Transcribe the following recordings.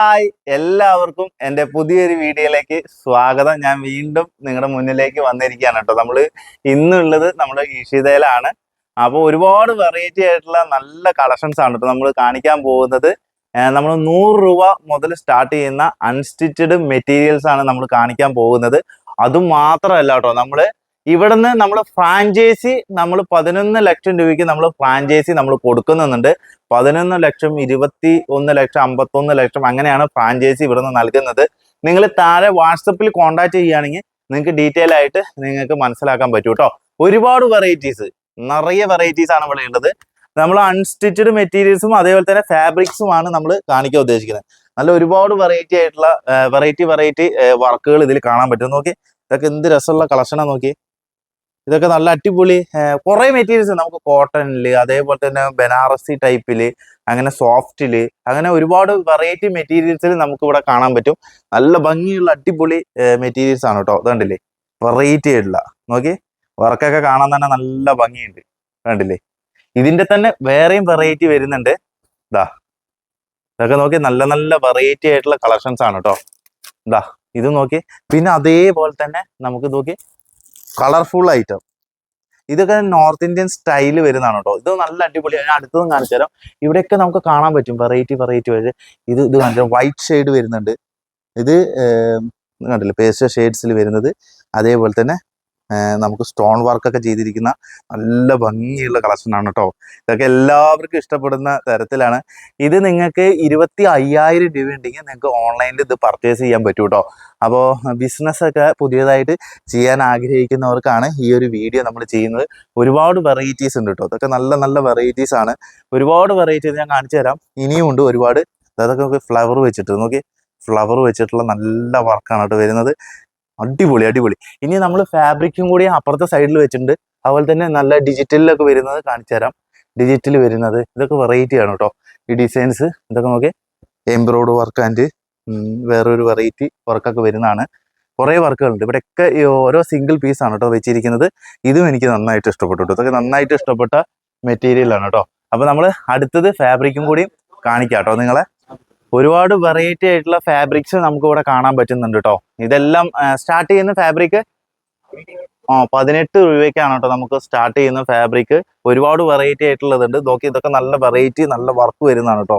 Hi എല്ലാവർക്കും എന്റെ പുതിയൊരു വീഡിയോയിലേക്ക് സ്വാഗതം. ഞാൻ വീണ്ടും നിങ്ങളുടെ മുന്നിലേക്ക് വന്നിരിക്കുകയാണ് കേട്ടോ. നമ്മൾ ഇന്നുള്ളത് നമ്മുടെ ഈഷിതയിലാണ് അപ്പോൾ ഒരുപാട് വെറൈറ്റി ആയിട്ടുള്ള നല്ല കളക്ഷൻസ് ആണ് കേട്ടോ നമ്മൾ കാണിക്കാൻ പോകുന്നത്. നമ്മൾ നൂറ് രൂപ മുതൽ സ്റ്റാർട്ട് ചെയ്യുന്ന അൺസ്റ്റിച്ചഡ് മെറ്റീരിയൽസ് ആണ് നമ്മൾ കാണിക്കാൻ പോകുന്നത്. അതും മാത്രമല്ല കേട്ടോ നമ്മൾ ഇവിടുന്ന് നമ്മൾ ഫ്രാഞ്ചൈസി നമ്മൾ പതിനൊന്ന് ലക്ഷം രൂപയ്ക്ക് നമ്മൾ ഫ്രാഞ്ചൈസി നമ്മൾ കൊടുക്കുന്നുണ്ട്. പതിനൊന്ന് ലക്ഷം ഇരുപത്തി ഒന്ന് ലക്ഷം അമ്പത്തൊന്ന് ലക്ഷം അങ്ങനെയാണ് ഫ്രാഞ്ചൈസി ഇവിടുന്ന് നൽകുന്നത്. നിങ്ങൾ താഴെ വാട്സപ്പിൽ കോൺടാക്ട് ചെയ്യുകയാണെങ്കിൽ നിങ്ങൾക്ക് ഡീറ്റെയിൽ ആയിട്ട് നിങ്ങൾക്ക് മനസ്സിലാക്കാൻ പറ്റും കേട്ടോ ഒരുപാട് വെറൈറ്റീസ് നിറയെ വെറൈറ്റീസ് ആണ് ഇവിടെ ഉള്ളത്. നമ്മൾ അൺസ്റ്റിച്ചഡ് മെറ്റീരിയൽസും അതേപോലെ തന്നെ ഫാബ്രിക്സും ആണ് നമ്മൾ കാണിക്കാൻ ഉദ്ദേശിക്കുന്നത്. നല്ല ഒരുപാട് വെറൈറ്റി ആയിട്ടുള്ള വെറൈറ്റി വെറൈറ്റി വർക്കുകൾ ഇതിൽ കാണാൻ പറ്റും. നോക്കി ഇതൊക്കെ എന്ത് രസമുള്ള കളക്ഷനാണ് നോക്കി ഇതൊക്കെ നല്ല അടിപൊളി കുറെ മെറ്റീരിയൽസ് നമുക്ക് കോട്ടണിൽ അതേപോലെ തന്നെ ബനാറസി ടൈപ്പിൽ അങ്ങനെ സോഫ്റ്റിൽ അങ്ങനെ ഒരുപാട് വെറൈറ്റി മെറ്റീരിയൽസിൽ നമുക്ക് ഇവിടെ കാണാൻ പറ്റും. നല്ല ഭംഗിയുള്ള അടിപൊളി മെറ്റീരിയൽസ് ആണ് കേട്ടോ കണ്ടില്ലേ വെറൈറ്റി ആയിട്ടുള്ള. നോക്കി വർക്കൊക്കെ കാണാൻ തന്നെ നല്ല ഭംഗിയുണ്ട്. കണ്ടില്ലേ? ഇതിന്റെ തന്നെ വേറെയും വെറൈറ്റി വരുന്നുണ്ട്. ഇതാ ഇതൊക്കെ നോക്കി നല്ല നല്ല വെറൈറ്റി ആയിട്ടുള്ള കളക്ഷൻസ് ആണ് കേട്ടോ ഇതാ ഇത് നോക്കി. പിന്നെ അതേപോലെ തന്നെ നമുക്ക് നോക്കി കളർഫുൾ ഐറ്റം. ഇതൊക്കെ നോർത്ത് ഇന്ത്യൻ സ്റ്റൈൽ വരുന്നതാണ് കേട്ടോ. ഇത് നല്ല അടിപൊളിയാണ് ഞാൻ അടുത്തതും കാണിച്ചു തരാം. ഇവിടെയൊക്കെ നമുക്ക് കാണാൻ പറ്റും. വെറൈറ്റി വെറൈറ്റി വരെ ഇത് ഇത് കാണിച്ചു വൈറ്റ് ഷെയ്ഡ് വരുന്നുണ്ട്. ഇത് കണ്ടില്ല? പേസ്റ്റ് ഷെയ്ഡ്സിൽ വരുന്നത്. അതേപോലെ തന്നെ നമുക്ക് സ്റ്റോൺ വർക്കൊക്കെ ചെയ്തിരിക്കുന്ന നല്ല ഭംഗിയുള്ള കളക്ഷനാണ് കേട്ടോ ഇതൊക്കെ എല്ലാവർക്കും ഇഷ്ടപ്പെടുന്ന തരത്തിലാണ്. ഇത് നിങ്ങൾക്ക് ഇരുപത്തി അയ്യായിരം രൂപ ഉണ്ടെങ്കിൽ നിങ്ങൾക്ക് ഓൺലൈനിൽ ഇത് പർച്ചേസ് ചെയ്യാൻ പറ്റും കേട്ടോ അപ്പോൾ ബിസിനസ് ഒക്കെ പുതിയതായിട്ട് ചെയ്യാൻ ആഗ്രഹിക്കുന്നവർക്കാണ് ഈ ഒരു വീഡിയോ നമ്മൾ ചെയ്യുന്നത്. ഒരുപാട് വെറൈറ്റീസ് ഉണ്ട് കേട്ടോ ഇതൊക്കെ നല്ല നല്ല വെറൈറ്റീസ് ആണ്. ഒരുപാട് വെറൈറ്റീസ് ഞാൻ കാണിച്ചു തരാം. ഇനിയും ഉണ്ട് ഒരുപാട്. അതൊക്കെ ഫ്ലവർ വെച്ചിട്ട് നോക്കി ഫ്ലവർ വെച്ചിട്ടുള്ള നല്ല വർക്കാണ് കേട്ടോ വരുന്നത്. അടിപൊളി അടിപൊളി. ഇനി നമ്മൾ ഫാബ്രിക്കും കൂടി അപ്പുറത്തെ സൈഡിൽ വെച്ചിട്ടുണ്ട്. അതുപോലെ തന്നെ നല്ല ഡിജിറ്റലിലൊക്കെ വരുന്നത് കാണിച്ചു തരാം. ഡിജിറ്റൽ വരുന്നത്. ഇതൊക്കെ വെറൈറ്റി ആണ് കേട്ടോ. ഈ ഡിസൈൻസ് ഇതൊക്കെ നോക്കി എംബ്രോയ്ഡ് വർക്ക് ആൻഡ് വേറൊരു വെറൈറ്റി വർക്കൊക്കെ വരുന്നതാണ്. കുറേ വർക്കുകളുണ്ട് ഇവിടെയൊക്കെ ഓരോ സിംഗിൾ പീസ് ആണ് കേട്ടോ വെച്ചിരിക്കുന്നത്. ഇതും എനിക്ക് നന്നായിട്ട് ഇഷ്ടപ്പെട്ടു കേട്ടോ. ഇതൊക്കെ നന്നായിട്ട് ഇഷ്ടപ്പെട്ട മെറ്റീരിയലാണ് കേട്ടോ. അപ്പൊ നമ്മൾ അടുത്തത് ഫാബ്രിക്കും കൂടി കാണിക്കാം കേട്ടോ നിങ്ങളെ. ഒരുപാട് വെറൈറ്റി ആയിട്ടുള്ള ഫാബ്രിക്സ് നമുക്ക് ഇവിടെ കാണാൻ പറ്റുന്നുണ്ട് കേട്ടോ ഇതെല്ലാം സ്റ്റാർട്ട് ചെയ്യുന്ന ഫാബ്രിക് ആ പതിനെട്ട് രൂപയ്ക്കാണ് കേട്ടോ നമുക്ക് സ്റ്റാർട്ട് ചെയ്യുന്ന ഫാബ്രിക് ഒരുപാട് വെറൈറ്റി ആയിട്ടുള്ളതുണ്ട്. നോക്കി ഇതൊക്കെ നല്ല വെറൈറ്റി നല്ല വർക്ക് വരുന്നതാണ് കേട്ടോ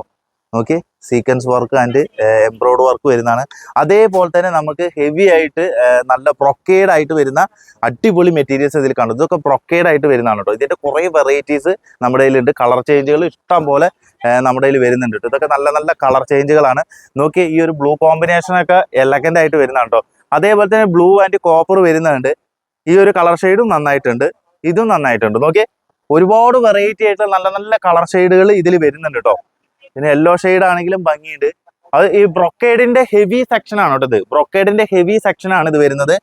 നോക്കി sequence work and embroidery work വരുന്നതാണ്. അതേപോലെ തന്നെ നമുക്ക് ഹെവി ആയിട്ട് നല്ല പ്രൊക്കേഡ് ആയിട്ട് വരുന്ന അടിപൊളി മെറ്റീരിയൽസ് ഇതിൽ കാണും ഇതൊക്കെ പ്രൊക്കേഡ് ആയിട്ട് വരുന്നതാണ് കേട്ടോ ഇതിന്റെ കുറേ വെറൈറ്റീസ് നമ്മുടെ കയ്യിലുണ്ട്. കളർ ചേഞ്ചുകൾ ഇഷ്ടം പോലെ നമ്മുടെ കയ്യിൽ വരുന്നുണ്ട് കേട്ടോ ഇതൊക്കെ നല്ല നല്ല കളർ ചേഞ്ചുകളാണ് നോക്കി ഈ ഒരു ബ്ലൂ കോമ്പിനേഷൻ ഒക്കെ എലഗന്റ് ആയിട്ട് വരുന്നതാണ് കേട്ടോ അതേപോലെ തന്നെ ബ്ലൂ ആൻഡ് കോപ്പർ വരുന്നുണ്ട്. ഈ ഒരു കളർ ഷെയ്ഡും നന്നായിട്ടുണ്ട്. ഇതും നന്നായിട്ടുണ്ട്. നോക്കിയേ ഒരുപാട് വെറൈറ്റി ആയിട്ട് നല്ല നല്ല കളർ ഷെയ്ഡുകൾ ഇതിൽ വരുന്നുണ്ട് കേട്ടോ പിന്നെ യെല്ലോ ഷെയ്ഡ് ആണെങ്കിലും ഭംഗിയുണ്ട്. അത് ഈ ബ്രൊക്കേഡിന്റെ ഹെവി സെക്ഷൻ ആണ് കേട്ടോ ഇത്. ബ്രൊക്കേഡിന്റെ ഹെവി സെക്ഷൻ ആണ് ഇത് വരുന്നത്.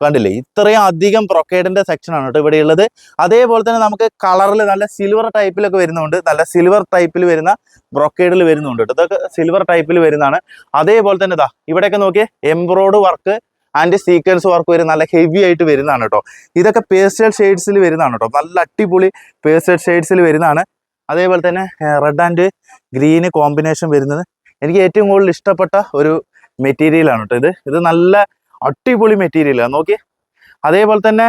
കണ്ടില്ലേ? ഇത്രയും അധികം ബ്രൊക്കേഡിന്റെ സെക്ഷൻ ആണ് കേട്ടോ ഇവിടെ ഉള്ളത്. അതേപോലെ തന്നെ നമുക്ക് കളറിൽ നല്ല സിൽവർ ടൈപ്പിലൊക്കെ വരുന്നുണ്ട്. നല്ല സിൽവർ ടൈപ്പിൽ വരുന്ന ബ്രൊക്കേഡിൽ വരുന്നുണ്ട് കേട്ടോ. ഇതൊക്കെ സിൽവർ ടൈപ്പിൽ വരുന്നതാണ്. അതേപോലെ തന്നെ ഇതാ ഇവിടെയൊക്കെ നോക്കിയേ embroidery work and sequence work വരും നല്ല ഹെവി ആയിട്ട് വരുന്നതാണ് കേട്ടോ. ഇതൊക്കെ പേസ്റ്റൽ ഷെയ്ഡ്സിൽ വരുന്നതാണ് കേട്ടോ. നല്ല അടിപൊളി പേസ്റ്റൽ ഷെയ്ഡ്സിൽ വരുന്നതാണ്. അതേപോലെ തന്നെ റെഡ് ആൻഡ് ഗ്രീന് കോമ്പിനേഷൻ വരുന്നത് എനിക്ക് ഏറ്റവും കൂടുതൽ ഇഷ്ടപ്പെട്ട ഒരു മെറ്റീരിയലാണ് കേട്ടോ ഇത്. ഇത് നല്ല അടിപൊളി മെറ്റീരിയലാണ് നോക്കി അതേപോലെ തന്നെ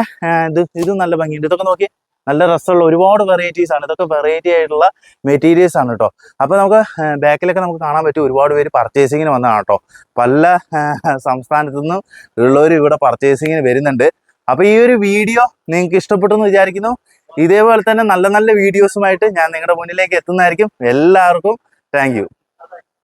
ഇത് ഇത് നല്ല ഭംഗിയുണ്ട്. ഇതൊക്കെ നോക്കി നല്ല രസമുള്ള ഒരുപാട് വെറൈറ്റീസ് ആണ്. ഇതൊക്കെ വെറൈറ്റി ആയിട്ടുള്ള മെറ്റീരിയൽസ് ആണ് കേട്ടോ അപ്പൊ നമുക്ക് ബാക്കിലൊക്കെ നമുക്ക് കാണാൻ പറ്റും ഒരുപാട് പേര് പർച്ചേസിങ്ങിന് വന്നതാണ് കേട്ടോ പല സംസ്ഥാനത്തു നിന്നും ഉള്ളവർ ഇവിടെ പർച്ചേസിങ്ങിന് വരുന്നുണ്ട്. അപ്പൊ ഈ ഒരു വീഡിയോ നിങ്ങൾക്ക് ഇഷ്ടപ്പെട്ടു എന്ന് വിചാരിക്കുന്നു. ഇതേപോലെ തന്നെ നല്ല നല്ല വീഡിയോസുമായിട്ട് ഞാൻ നിങ്ങളുടെ മുന്നിലേക്ക് എത്തുന്നതായിരിക്കും. എല്ലാവർക്കും താങ്ക്